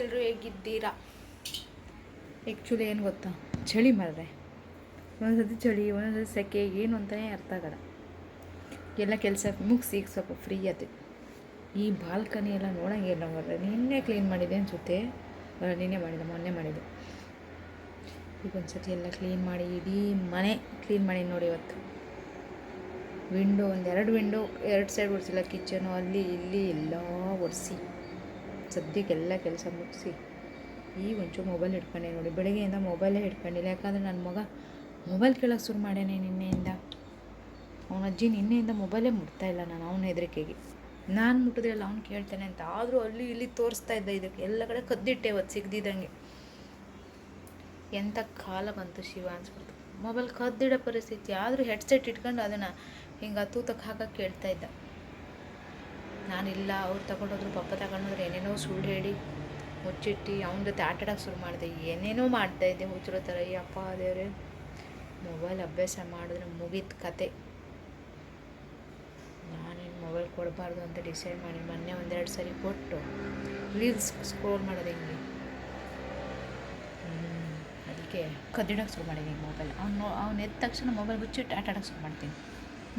ಎಲ್ಲರೂ ಹೇಗಿದ್ದೀರಾ? ಆ್ಯಕ್ಚುಲಿ ಏನು ಗೊತ್ತಾ? ಚಳಿ ಮಾಡಿದೆ ಒಂದೊಂದ್ಸತಿ ಚಳಿ, ಒಂದೊಂದ್ಸತಿ ಸೆಕೆ, ಏನು ಅಂತಲೇ ಅರ್ಥ ಆಗಲ್ಲ. ಎಲ್ಲ ಕೆಲಸ ಮುಗಿಸಿ ಈಗ ಸ್ವಲ್ಪ ಫ್ರೀ ಆಯ್ತು ಈ ಬಾಲ್ಕನಿ ಎಲ್ಲ ನೋಡೋಂಗಿಲ್ಲ ಮಾರ್ರೆ. ನಿನ್ನೆ ಕ್ಲೀನ್ ಮಾಡಿದೆ ಅನಿಸುತ್ತೆ. ನಿನ್ನೆ ಮಾಡಿದೆ, ಮೊನ್ನೆ ಮಾಡಿದೆ. ಈಗ ಒಂದ್ಸತಿ ಎಲ್ಲ ಕ್ಲೀನ್ ಮಾಡಿ, ಇಡೀ ಮನೆ ಕ್ಲೀನ್ ಮಾಡಿ ನೋಡಿ ಇವತ್ತು. ವಿಂಡೋ ಒಂದೆರಡು ವಿಂಡೋ ಎರಡು ಸೈಡ್ ಒರೆಸಿಲ್ಲ ಕಿಚನು ಅಲ್ಲಿ, ಇಲ್ಲಿ ಎಲ್ಲ ಒರೆಸಿ. ಸದ್ಯಕ್ಕೆಲ್ಲ ಕೆಲಸ ಮುಗಿಸಿ ಈಗ ಒಂಚೂರು ಮೊಬೈಲ್ ಹಿಡ್ಕೊಂಡೆ ನೋಡಿ. ಬೆಳಗ್ಗೆಯಿಂದ ಮೊಬೈಲೇ ಹಿಡ್ಕೊಂಡಿಲ್ಲ. ಯಾಕಂದರೆ ನನ್ನ ಮಗ ಮೊಬೈಲ್ ಕೇಳೋಕ್ಕೆ ಶುರು ಮಾಡ್ಯಾನೆ ನಿನ್ನೆಯಿಂದ. ಅವನ ಅಜ್ಜಿ ನಿನ್ನೆಯಿಂದ ಮೊಬೈಲೇ ಮುಟ್ತಾ ಇಲ್ಲ ನಾನು ಅವನ ಹೆದರಿಕೆಗೆ. ನಾನು ಮುಟ್ಟಿದ್ರಲ್ಲ ಅವ್ನು ಕೇಳ್ತಾನೆ ಅಂತ. ಆದರೂ ಅಲ್ಲಿ ಇಲ್ಲಿ ತೋರಿಸ್ತಾ ಇದ್ದ ಇದಕ್ಕೆ ಎಲ್ಲ ಕಡೆ ಕದ್ದಿಟ್ಟೆ ಅವತ್ತು ಸಿಗ್ದಿದ್ದಂಗೆ. ಎಂಥ ಕಾಲ ಬಂತು ಶಿವ ಅನ್ಸ್ಬಿಡ್ತು. ಮೊಬೈಲ್ ಕದ್ದಿಡೋ ಪರಿಸ್ಥಿತಿ. ಆದರೂ ಹೆಡ್ಸೆಟ್ ಇಟ್ಕೊಂಡು ಅದನ್ನು ಹಿಂಗೆ ತೂತಕ್ಕೆ ಹಾಕಕ್ಕೆ ಕೇಳ್ತಾ ಇದ್ದ. ನಾನಿಲ್ಲ, ಅವ್ರು ತಗೊಂಡೋದ್ರು ಪಪ್ಪ ತಗೊಂಡೋದ್ರೆ ಏನೇನೋ ಸುಳ್ಳು ಹೇಳಿ ಮುಚ್ಚಿಟ್ಟು ಅವನ ಜೊತೆ ಆಟಾಡೋಕೆ ಶುರು ಮಾಡಿದೆ. ಏನೇನೋ ಮಾಡ್ತಾಯಿದ್ದೆ ಹುಚ್ಚರೋ ಥರ ಅಪ್ಪ, ದೇವರೇ, ಮೊಬೈಲ್ ಅಭ್ಯಾಸ ಮಾಡಿದ್ರೆ ಮುಗೀತು ಕತೆ. ನಾನೇನು ಮೊಬೈಲ್ ಕೊಡಬಾರ್ದು ಅಂತ ಡಿಸೈಡ್ ಮಾಡಿ ಮೊನ್ನೆ ಒಂದೆರಡು ಸರಿ ಕೊಟ್ಟು ರೀಲ್ಸ್ ಸ್ಕ್ರೋಲ್ ಮಾಡೋದು ಹೆಂಗೆ? ಅದಕ್ಕೆ ಕದ್ದಿಡೋಕೆ ಶುರು ಮಾಡಿದ್ದೀನಿ ಮೊಬೈಲ್. ಅವ್ನು ಅವ್ನು ಎದ್ದ ತಕ್ಷಣ ಮೊಬೈಲ್ ಮುಚ್ಚಿಟ್ಟು ಆಟಾಡೋಕ್ಕೆ ಶುರು ಮಾಡ್ತೀನಿ.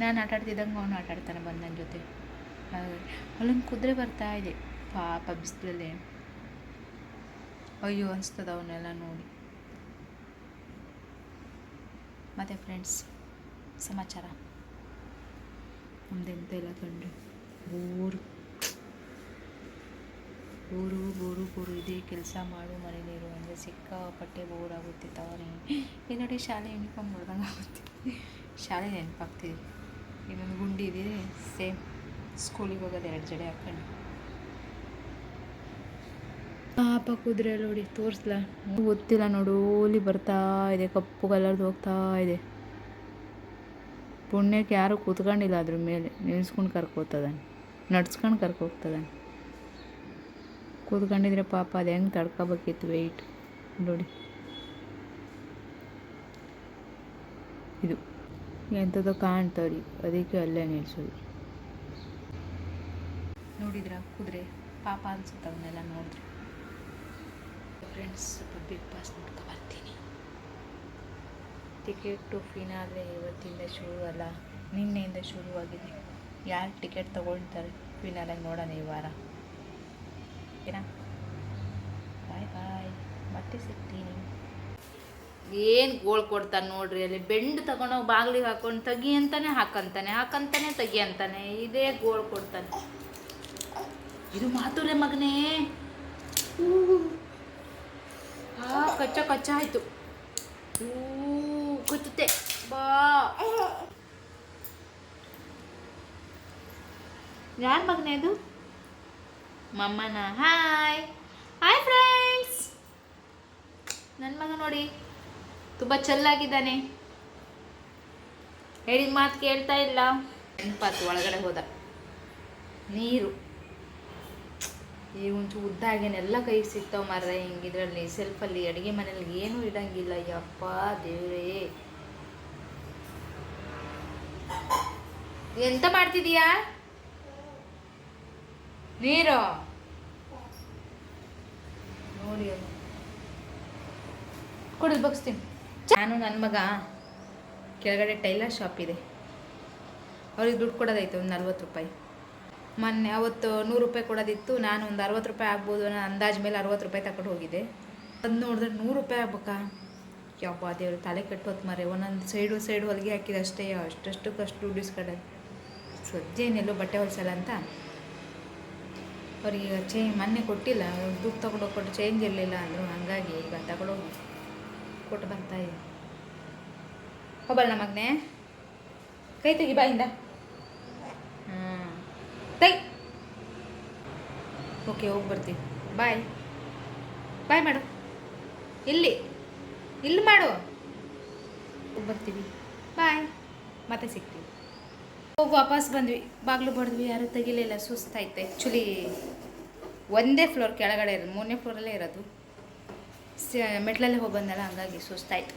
ನಾನು ಆಟಾಡ್ತಿದ್ದಂಗೆ ಅವನು ಆಟಾಡ್ತಾನೆ ಬಂದು ನನ್ನ ಜೊತೆ. ಅಲ್ಲೊಂದು ಕುದುರೆ ಬರ್ತಾ ಇದೆ. ಪಾಪ ಬಿಸಿಲಲ್ಲಿ. ಅಯ್ಯೋ, ಅನಿಸ್ತದ ಅವನ್ನೆಲ್ಲ ನೋಡಿ. ಮತ್ತು ಫ್ರೆಂಡ್ಸ್ ಸಮಾಚಾರ? ನಮ್ದೆಂತ ಇಲ್ಲ ಕಂಡ್ರಿ ಬೋರು. Bore bore bore. ಇದೇ ಕೆಲಸ ಮಾಡು ಮನೆ ನೀರು ಅಂದರೆ ಸಿಕ್ಕಾಪಟ್ಟೆ ಬೋರ್ ಆಗುತ್ತೆ ತವರೇ. ಈ ನೋಡಿ ಶಾಲೆ ಯೂನಿಫಾರ್ಮ್ ನೋಡ್ದಂಗೆ ಆಗುತ್ತೆ ಶಾಲೆ ನೆನಪಾಗ್ತಿದೆ. ಇನ್ನೊಂದು ಗುಂಡಿ ಇದೆ ಸೇಮ್ ಸ್ಕೂಲಿಗೆ ಹೋಗೋದು ಎರಡು ಜಡೆ ಹಾಕೊಂಡು. ಪಾಪ ಕುದುರೆ ನೋಡಿ ತೋರಿಸ್ಲಾ? ಗೊತ್ತಿಲ್ಲ ನೋಡು, ಓಲಿ ಬರ್ತಾ ಇದೆ, ಕಪ್ಪು ಕಲರ್ದು ಹೋಗ್ತಾ ಇದೆ. ಪುಣ್ಯಕ್ಕೆ ಯಾರೂ ಕೂತ್ಕೊಂಡಿಲ್ಲ ಅದ್ರ ಮೇಲೆ ನಿಲ್ಸ್ಕೊಂಡು ಕರ್ಕೋತದಾನೆ, ನಡ್ಸ್ಕೊಂಡು ಕರ್ಕೋಗ್ತದಾನೆ. ಕೂತ್ಕೊಂಡಿದ್ರೆ ಪಾಪ ಅದು ಹೆಂಗೆ ತಡ್ಕೋಬೇಕಿತ್ತು ವೆಯ್ಟ್ ನೋಡಿ. ಇದು ಎಂಥದೋ ಕಾಣ್ತಾವ್ರಿ ಅದಕ್ಕೆ ಅಲ್ಲೇ ನಿಲ್ಸೋದು. ನೋಡಿದ್ರ? ಕುದುರೆ. ಪಾಪ ಅನ್ಸುತ್ತೆ ಅವನ್ನೆಲ್ಲ ನೋಡಿದ್ರೆ. ಫ್ರೆಂಡ್ಸ್ ಸ್ವಲ್ಪ ಬಿಗ್ ಬಾಸ್ ನೋಡ್ಕೊ ಬರ್ತೀನಿ. ಟಿಕೆಟು ಫಿನಾಲೆ ಇವತ್ತಿಂದ ಶುರು ಅಲ್ಲ. ನಿನ್ನೆಯಿಂದ ಶುರುವಾಗಿದೆ. ಯಾರು ಟಿಕೆಟ್ ತೊಗೊಳ್ತಾರೆ? ಫಿನಾಲೆ ನೋಡೋಣ ಈ ವಾರ. ಏನ? ಬಾಯ್ ಬಾಯ್ ಮತ್ತೆ ಸಿಗ್ತೀನಿ. ಏನು ಗೋಳ್ ಕೊಡ್ತಾನೆ ನೋಡ್ರಿ ಅಲ್ಲಿ? ಬೆಂಡ್ ತಗೊಂಡೋಗಿ ಬಾಗಿಲಿಗೆ ಹಾಕೊಂಡು ತಗಿ ಅಂತಾನೆ ಹಾಕಂತಾನೆ ಹಾಕಂತಾನೆ ತಗಿ ಅಂತಾನೆ. ಇದೇ ಗೋಳ್ ಕೊಡ್ತಾನೆ. ಇದು ಮಾತುರೆ ಮಗನೇ. ಆ, ಕಚ್ಚ ಕಚ್ಚ ಆಯ್ತು. ಕಚ್ಚುತ್ತೆ ಬಾ. ಯಾರ ಮಗನೇ ಇದು ಮಮ್ಮನ? ಹಾಯ್. Hi friends. ನನ್ನ ಮಗ ನೋಡಿ, ತುಂಬ ಚೆಲ್ಲಾಗಿದ್ದಾನೆ. ಹೇಳಿದ ಮಾತು ಕೇಳ್ತಾ ಇಲ್ಲ. ನೆನಪಾತು, ಒಳಗಡೆ ಹೋದ. ನೀರು. ಈ ಒಂಚು ಉದ್ದ ಆಗ್ಯಾನೆಲ್ಲ ಕೈಗೆ ಸಿಗ್ತಾವೆ ಮರ್ರೆ. ಹಿಂಗಿದ್ರಲ್ಲಿ ಸೆಲ್ಫಲ್ಲಿ ಅಡುಗೆ ಮನೇಲಿ ಏನೂ ಇಡಂಗಿಲ್ಲ. ಯಪ್ಪ ದೇವರೇ. ಎಂತ ಮಾಡ್ತಿದೀಯಾ? ನೀರು? ನೋಡಿ ಕೊಡಿ ಬಗ್ಸ್ತೀನಿ ನಾನು ನನ್ನ ಮಗ ಕೆಳಗಡೆ ಟೈಲರ್ ಶಾಪ್ ಇದೆ. ಅವ್ರಿಗೆ ದುಡ್ಡು ಕೊಡೋದೈತೆ ಒಂದು ನಲ್ವತ್ತು ರೂಪಾಯಿ. ಮೊನ್ನೆ ಅವತ್ತು ನೂರು ರೂಪಾಯಿ ಕೊಡೋದಿತ್ತು, ನಾನು ಒಂದು ಅರವತ್ತು ರೂಪಾಯಿ ಆಗ್ಬೋದು ಅನ್ನೋ ಅಂದಾಜು ಮೇಲೆ ಅರವತ್ತು ರೂಪಾಯಿ ತಗೊಂಡು ಹೋಗಿದ್ದೆ ಅದು ನೋಡಿದ್ರೆ ನೂರು ರೂಪಾಯಿ ಆಗ್ಬೇಕಾ? ಯಾವ ದೇವ್ರು, ತಲೆ ಕೆಟ್ಟೋತ್ ಮರೆ ಒಂದೊಂದು ಸೈಡು ಸೈಡು ಹೊಲಿಗೆ ಹಾಕಿದ ಅಷ್ಟೇ ಅಷ್ಟಷ್ಟಕ್ಕಷ್ಟು ದುಡ್ಡು ಕಡೆ ಸಜ್ಜೇನೆಲ್ಲೋ ಬಟ್ಟೆ ಹೊಲಿಸಲ್ಲ ಅಂತ. ಅವ್ರಿಗೆ ಚೇ, ಮೊನ್ನೆ ಕೊಟ್ಟಿಲ್ಲ. ದುಡ್ಡು ತೊಗೊಂಡು ಕೊಟ್ಟು ಚೇಂಜ್ ಇರಲಿಲ್ಲ ಅಂದರು. ಹಾಗಾಗಿ ಈಗ ತಗೊಂಡೋಗಿ ಕೊಟ್ಟು ಬರ್ತಾ ಇದೆ ಹೋಗಲ್ಲ ಮಗನೇ. ಕೈ ತೆಗಿ ಬಾಯಿಂದ. ಹಾಂ ತೈ ಓಕೆ ಹೋಗಿ ಬರ್ತೀವಿ ಬಾಯ್ ಬಾಯ್ ಮಾಡು ಇಲ್ಲಿ. ಇಲ್ಲಿ ಮಾಡು. ಹೋಗಿ ಬರ್ತೀವಿ ಬಾಯ್ ಮತ್ತೆ ಸಿಗ್ತೀವಿ ಹೋಗಿ ವಾಪಸ್ ಬಂದ್ವಿ. ಬಾಗಿಲು ಬಡ್ದ್ವಿ. ಯಾರು ತೆಗಿಲಿಲ್ಲ. ಸುಸ್ತಾಯ್ತು. ಆ್ಯಕ್ಚುಲಿ ಒಂದೇ ಫ್ಲೋರ್ ಕೆಳಗಡೆ ಇರೋದು. ಮೂರನೇ ಫ್ಲೋರಲ್ಲೇ ಇರೋದು. ಮೆಟ್ಲಲ್ಲಿ ಹೋಗಿ ಬಂದಲ್ಲ, ಹಂಗಾಗಿ ಸುಸ್ತಾಯ್ತು.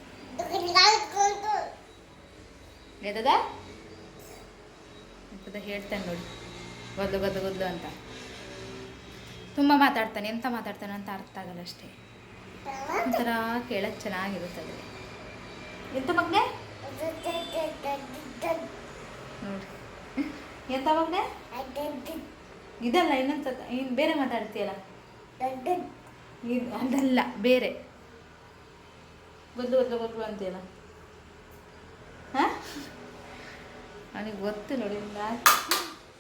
ಹೇಳ್ತಾನೆ ನೋಡಿ. ಗದ್ಲು ಗೊದ್ದು ಗೊದ್ಲು ಅಂತ. ತುಂಬ ಮಾತಾಡ್ತಾನೆ, ಎಂತ ಮಾತಾಡ್ತಾನೆ ಅಂತ ಅರ್ಥ ಆಗಲ್ಲ ಅಷ್ಟೇ. ಒಂಥರ ಕೇಳಕ್ಕೆ ಚೆನ್ನಾಗಿರುತ್ತದೆ. ಎಂತ ಮಗನೆ? ನೋಡಿ ಎಂತ ಮಗನೆ? ಇದಲ್ಲ, ಇನ್ನೊಂದು ಇನ್ನು ಬೇರೆ ಮಾತಾಡ್ತೀಯಲ್ಲ? ಅದಲ್ಲ, ಬೇರೆ. ಬದ್ಲು ಬದ್ಲು ಗೊದ್ಲು ಅಂತೀಯಲ್ಲ? ಹಾಂ? ನನಗೆ ಗೊತ್ತು ನೋಡಿ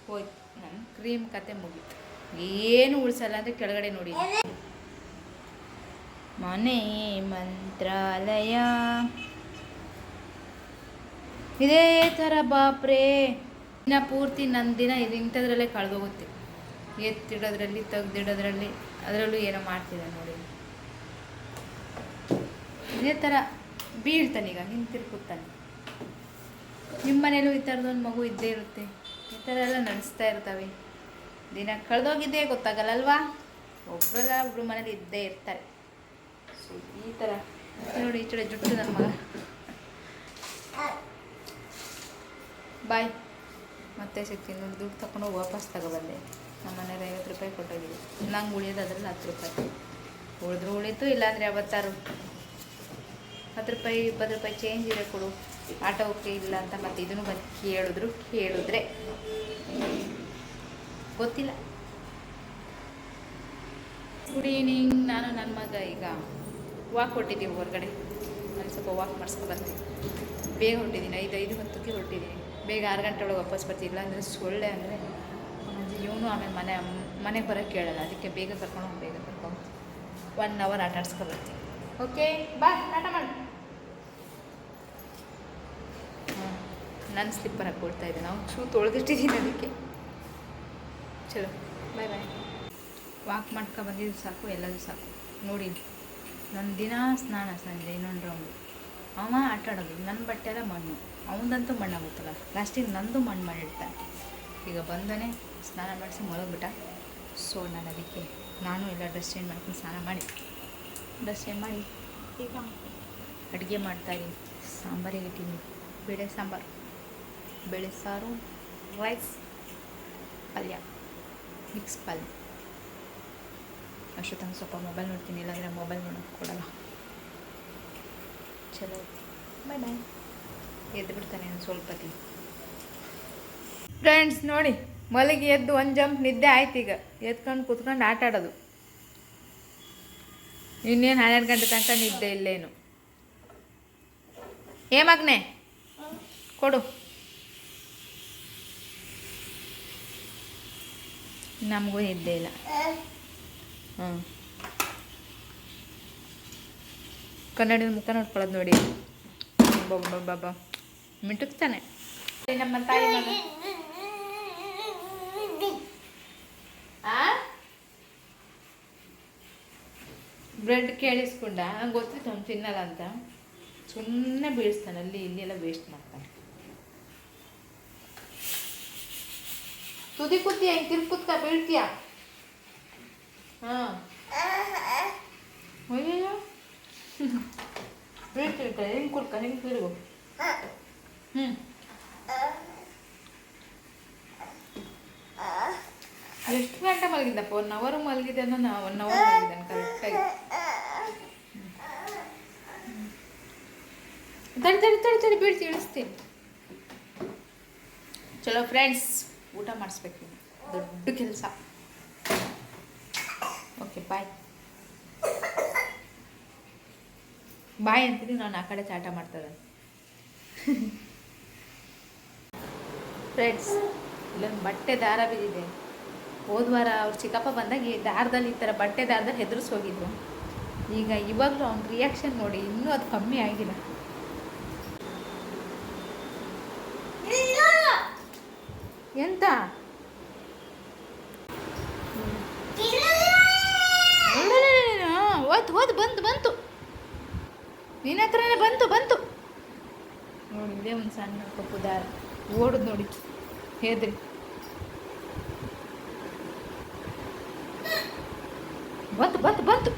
ಹೋಯ್ತು. ನನ್ನ ಕ್ರೀಮ್ ಕತೆ ಮುಗೀತು. ಏನು ಉಳಿಸಲ್ಲ ಅಂದರೆ ಕೆಳಗಡೆ ನೋಡಿ. ಮನೆ ಮಂತ್ರಾಲಯ. ಇದೇ ಥರ ಬಾಪ್ರೇ. ದಿನ ಪೂರ್ತಿ ನನ್ನ ದಿನ ಇದು ಇಂಥದ್ರಲ್ಲೇ ಕಳೆದೋಗುತ್ತೆ. ಎತ್ತಿಡೋದ್ರಲ್ಲಿ, ತೆಗ್ದಿಡೋದ್ರಲ್ಲಿ, ಅದರಲ್ಲೂ ಏನೋ ಮಾಡ್ತಿದ್ದೆ ನೋಡಿ. ಇದೇ ಥರ ಬೀಳ್ತಾನೀಗ ಹಿಂತಿರ್ಕುತ್ತಾನೆ ನಿಮ್ಮ ಮನೇಲೂ ಈ ಥರದೊಂದು ಮಗು ಇದ್ದೇ ಇರುತ್ತೆ. ಈ ಥರ ಎಲ್ಲ ನಡೆಸ್ತಾ ಇರ್ತವೆ. ದಿನ ಕಳೆದೋಗಿದ್ದೇ ಗೊತ್ತಾಗಲ್ಲ ಅಲ್ವಾ ಒಬ್ಬರು ಮನೇಲಿ ಇದ್ದೇ ಇರ್ತಾರೆ. ಸೊ, ಈ ಥರ. ನೋಡಿ, ಈ ಕಡೆ ಜುಟ್ಟು ಮಗ. ಬಾಯ್. ಮತ್ತೆ ಸಿಗ್ತೀನಿ ನೋಡಿ ದುಡ್ಡು ತಗೊಂಡು ವಾಪಸ್ ತಗೊಬಂದೆ ನಮ್ಮ ಮನೇಲಿ ಐವತ್ತು ರೂಪಾಯಿ ಕೊಟ್ಟೋಗಿದೆ. ನಂಗೆ ಉಳಿಯೋದು ಅದರಲ್ಲಿ ಹತ್ತು ರೂಪಾಯಿ. ಉಳಿದ್ರು ಉಳಿತು, ಇಲ್ಲಾಂದರೆ ಅವತ್ತಾರು ಹತ್ತು ರೂಪಾಯಿ, ಇಪ್ಪತ್ತು ರೂಪಾಯಿ ಚೇಂಜ್ ಇದೆ ಕೊಡು. ಆಟೋಕ್ಕೆ ಇಲ್ಲ ಅಂತ ಮತ್ತೆ ಇದನ್ನು ಬಂದು ಕೇಳಿದ್ರು, ಕೇಳಿದ್ರೆ ಗೊತ್ತಿಲ್ಲ. ಗುಡ್ ಈವ್ನಿಂಗ್ ನಾನು ನನ್ನ ಮಗ, ಈಗ ವಾಕ್ ಹೊಟ್ಟಿದ್ದೀವಿ ಹೊರಗಡೆ. ನಾನು ಸ್ವಲ್ಪ ವಾಕ್ ಬರ್ತೀನಿ ಬೇಗ ಹೊಟ್ಟಿದ್ದೀನಿ ಐದು ಐದು ಹತ್ತಕ್ಕೆ ಹೊಟ್ಟಿದ್ದೀನಿ ಬೇಗ ಆರು ಗಂಟೆ ಒಳಗೆ ವಾಪಸ್ ಬರ್ತೀನಿ ಇಲ್ಲ ಅಂದರೆ ಸೊಳ್ಳೆ ಅಂದರೆ ಇವನು ಆಮೇಲೆ ಮನೆ ಮನೆಗೆ ಬರೋಕ್ಕೆ ಕೇಳಲ್ಲ, ಅದಕ್ಕೆ ಬೇಗ ಕರ್ಕೊಂಡು ಬೇಗ ಕರ್ಕೊಂಡು ಒನ್ ಅವರ್ ಆಟ ಆಡ್ಸ್ಕೊ ಬರ್ತೀನಿ. ಓಕೆ ಬಾ ಆಟ ಮಾಡು. ನನ್ನ ಸ್ಲಿಪ್ಪರ್ ಹಾಕ್ಕೊಳ್ತಾ ಇದ್ದೆ. ನಾವು ಶೂ ತೊಳೆದಿಟ್ಟಿದ್ದೀನಿ ಅದಕ್ಕೆ. ಚಲೋ. ಬಾಯ್ ಬಾಯ್ ವಾಕ್ ಮಾಡ್ಕೊ ಬಂದಿದ್ದು ಸಾಕು, ಎಲ್ಲದೂ ಸಾಕು. ನೋಡಿ ನನ್ನ ದಿನ ಸ್ನಾನ, ಸಂಜೆ ಇನ್ನೊಂದು ರೌಂಡು ಅವ ಆಟ ಆಡೋದು ನನ್ನ ಬಟ್ಟೆ ಎಲ್ಲ ಮಣ್ಣು. ಅವನದಂತೂ ಮಣ್ಣಾಗುತ್ತಲ್ಲ ಲಾಸ್ಟಿಗೆ ನಂದು ಮಣ್ಣು ಮಾಡಿರ್ತಾನೆ. ಈಗ ಬಂದನೇ ಸ್ನಾನ ಮಾಡಿಸಿ ಮಲಗಿಬಿಟ್ಟ. ಸೊ ನಾನು ಅದಕ್ಕೆ ನಾನು ಎಲ್ಲ ಡ್ರೆಸ್ ಚೇಂಜ್ ಮಾಡ್ಕೊಂಡು ಸ್ನಾನ ಮಾಡಿ. ಡ್ರೆಸ್ ಚೇಂಜ್ ಮಾಡಿ. ಈಗ ಅಡುಗೆ ಮಾಡ್ತಾಯಿದ್ದೀನಿ ಸಾಂಬಾರಿಗೆ ಇಟ್ಟಿದ್ದೀನಿ ಬೇಳೆ ಸಾಂಬಾರು. ಬೇಳೆ ಸಾರು ರೈಸ್, ಪಲ್ಯ, ಮಿಕ್ಸ್ ಪಲ್ಯ. ಅಷ್ಟೊತ್ತಂಗೆ ಸ್ವಲ್ಪ ಮೊಬೈಲ್ ನೋಡ್ತೀನಿ, ಇಲ್ಲಾಂದರೆ ಮೊಬೈಲ್ ನೋಡೋಕ್ಕೆ ಕೊಡಲ್ಲ ಚಲೋ. ಬಾಯ್ ಬಾಯ್ ಎದ್ದು ಬಿಡ್ತಾನೆ ಸ್ವಲ್ಪ ಫ್ರೆಂಡ್ಸ್ ನೋಡಿ, ಮಲಗಿ ಎದ್ದು ಒಂದು ಜಂಪ್ ನಿದ್ದೆ ಆಯ್ತು ಈಗ. ಎತ್ಕೊಂಡು ಕೂತ್ಕೊಂಡು ಆಟ ಆಡೋದು. ಇನ್ನೇನು ಹನ್ನೆರಡು ಗಂಟೆ ತನಕ ನಿದ್ದೆ ಇಲ್ಲೇನು. ಏ ಮಗ್ನೆ, ಕೊಡು. ನಮಗೂ ನಿದ್ದೆ ಇಲ್ಲ. ಹ್ಞೂ ಕನ್ನಡದ ಮುಖ ನೋಡ್ಕೊಳ್ಳೋದು ನೋಡಿ. ಬಾಬಾ ಮಿಟುಕ್ತಾನೆ. ನಮ್ಮ ತಾಯಿ ಮಗ. ಬ್ರೆಡ್ ಕೇಳಿಸ್ಕೊಂಡ? ನಂಗೆ ಗೊತ್ತಿತ್ತು ಅವ್ನು ತಿನ್ನಲ್ಲ ಅಂತ. ಸುಮ್ಮನೆ ಬೀಳಿಸ್ತಾನೆ ಅಲ್ಲಿ ಇಲ್ಲಿ ಎಲ್ಲ ವೇಸ್ಟ್ ಮಾಡ್ತಾನೆ. ತುದಿ ಕುತ್ತೀಯ ಹಿಂಗೆ ತಿರ್ಗಿ ಕುತ್ಕ, ಬೀಳ್ತೀಯ? ಹಾಂ. ಅಯ್ಯೋ ಬೀಳ್ತಿರ್ತಾರೆ ಹಿಂಗೆ ಕುಡ್ಕ, ಹಿಂಗೆ ತಿರುಗು. ಹ್ಞೂ ಎಷ್ಟು ಗಂಟೆ ಮಲಗಿದ್ದಪ್ಪ ಒನ್ ಅವರ್ ಮಲಗಿದ್ದಾನ ನಾ ಒನ್ ಅವರ್ ಮಲಗಿದ್ದಾನೆ ಕರೆಕ್ಟಾಗಿ ತಡಿ ತಡಿ ತಡಿ ತಡಿ ಬೀಳ್ತಿ ಇಳಿಸ್ತೀನಿ. ಚಲೋ ಫ್ರೆಂಡ್ಸ್ ಊಟ ಮಾಡಿಸ್ಬೇಕು ನೀನು. ದೊಡ್ಡ ಕೆಲಸ. ಓಕೆ ಬಾಯ್ ಬಾಯ್ ಅಂತೀನಿ, ನಾನು ಆ ಕಡೆ ಚಾಟ ಮಾಡ್ತಾರೆ ಫ್ರೆಂಡ್ಸ್ ಇಲ್ಲೊಂದು ಬಟ್ಟೆ ದಾರ ಬಿದ್ದಿದೆ. ಹೋದ ವಾರ ಅವ್ರು ಚಿಕ್ಕಪ್ಪ ಬಂದಾಗ ಈ ದಾರದಲ್ಲಿ ಈ ಥರ ಬಟ್ಟೆ ದಾರದಲ್ಲಿ ಹೋಗಿದ್ರು ಈಗ ಇವಾಗಲೂ ಅವ್ನ ರಿಯಾಕ್ಷನ್ ನೋಡಿ ಇನ್ನೂ ಅದು ಕಮ್ಮಿ ಆಗಿಲ್ಲ. ಎಂತ? ಓದ್ ಓದ್ ಬಂತು ಬಂತು. ನಿನ್ನ ಹತ್ರನೇ ಬಂತು ಬಂತು. ನೋಡಿ ಇದೇ ಒಂದು ಸಣ್ಣ ಕಪ್ಪು ದಾರ. ಓಡುದು ನೋಡಿ. ಹೇದ್ರಿ. ಬಂತು ಬಂತು ಬಂತು.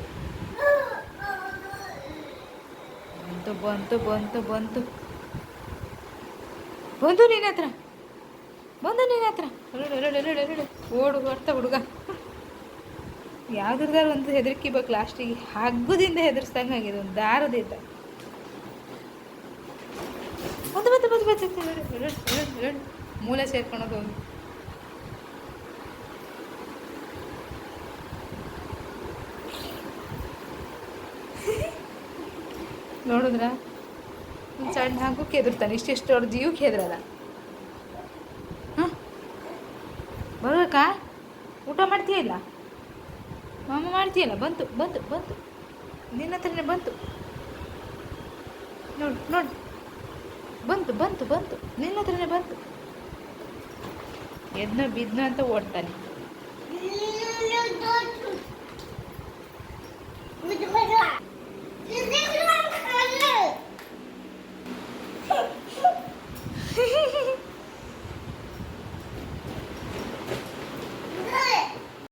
ಬಂತು ಬಂತು ಬಂತು ಬಂತು. ಬಂತು ನಿನ್ನ ಹತ್ರ. ಬಂದು ನಿನ್ನ ಹತ್ರ. ಓಡು ಬರ್ತಾ ಹುಡುಗ. ಯಾವ್ದಾರು ಒಂದು ಹೆದರ್ಕಿಬೇಕು ಲಾಸ್ಟಿಗೆ ಹಗ್ಗದಿಂದ ಹೆದರ್ಸ್ದಂಗೆ ಆಗಿದೆ, ಒಂದು ದಾರದಿಂದ. ಬಂದು ಬಂದು ಬಂದು ಬಂದು. ಮೂಲೆ ಸೇರ್ಕೊಳೋದು ನೋಡಿದ್ರ? ಸಣ್ಣ ಹಾಕು ಹೆದರ್ತಾನೆ. ಇಷ್ಟಿಷ್ಟು ಅವ್ರ ಜೀವಕ್ಕೆ ಹೆದರಲ್ಲ. ಇಲ್ಲ. ಮಾಮ ಮಾಡ್ತೀಯಲ್ಲ, ಬಂತು ಬಂತು ಬಂತು. ನಿನ್ನ ಹತ್ರನೇ ಬಂತು. ನೋಡು ನೋಡು. ಬಂತು ಬಂತು ಬಂತು. ನಿನ್ನ ಹತ್ರನೇ ಬಂತು. ಎದ್ನ ಬಿದ್ನ ಅಂತ ಓಡ್ತಾನೆ.